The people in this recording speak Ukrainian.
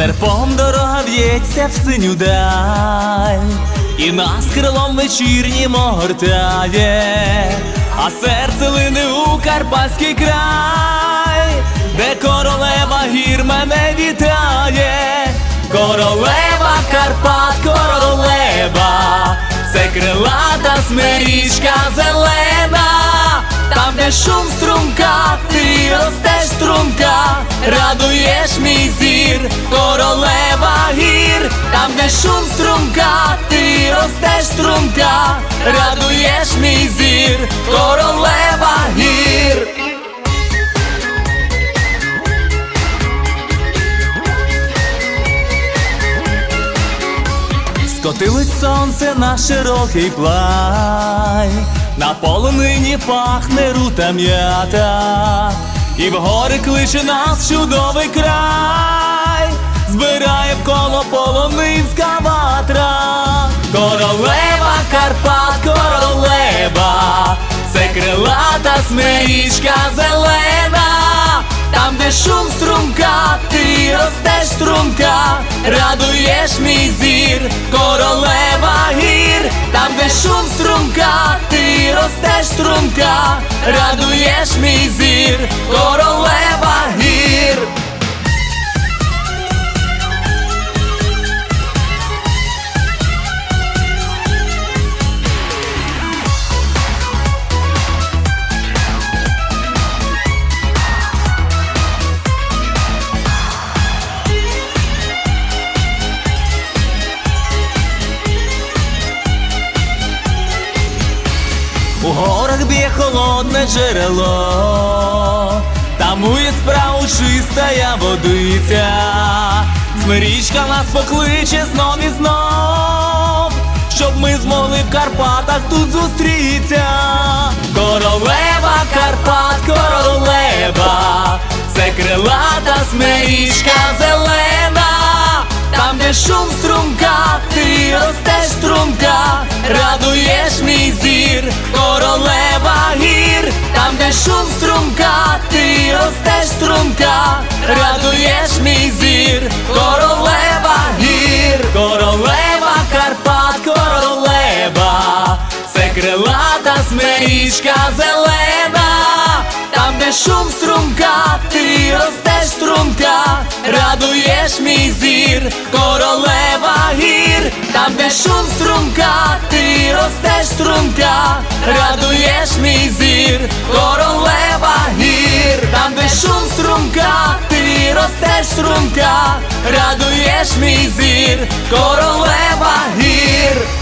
серпом дорога в'ється в синю даль, і нас крилом вечірнім огортає, а серце лине у карпатський край, де королева гір мене вітає, королева Карпат, королева, це крилата смирічка зелена, там, де шум струмка, ти ростеш струмка, радуєш мій зір, там, де шум струмка, ти ростеш струмка, радуєш мій зір, королева гір. Скотилось сонце на широкий плай, на полонині пахне рута м'ята, і в гори кличе нас чудовий край, збирає коло полонинська ватра, королева Карпат, королева, це крилата смирічка зелена. Там, де шум струмка, ти ростеш струмка, радуєш мій зір, королева гір, там, де шум струмка, ти ростеш струмка, радуєш мій зір, б'є холодне джерело, там ує справу чистая водиця, Смирічка нас покличе знов і знов, щоб ми змогли в Карпатах тут зустрітися. Королева Карпат, королева, це крилата смирічка ростеш струмка, радуєш мій зір, королева гір, королева Карпат, королева, це крилата смирічка зелена. Там, де шум струмка, ти ростеш струмка, радуєш мій зір, королева гір, там, де шум струмка, ти ростеш струмка, радуєш мій зір, ростеш струмка, радуєш мій зір, королева гір.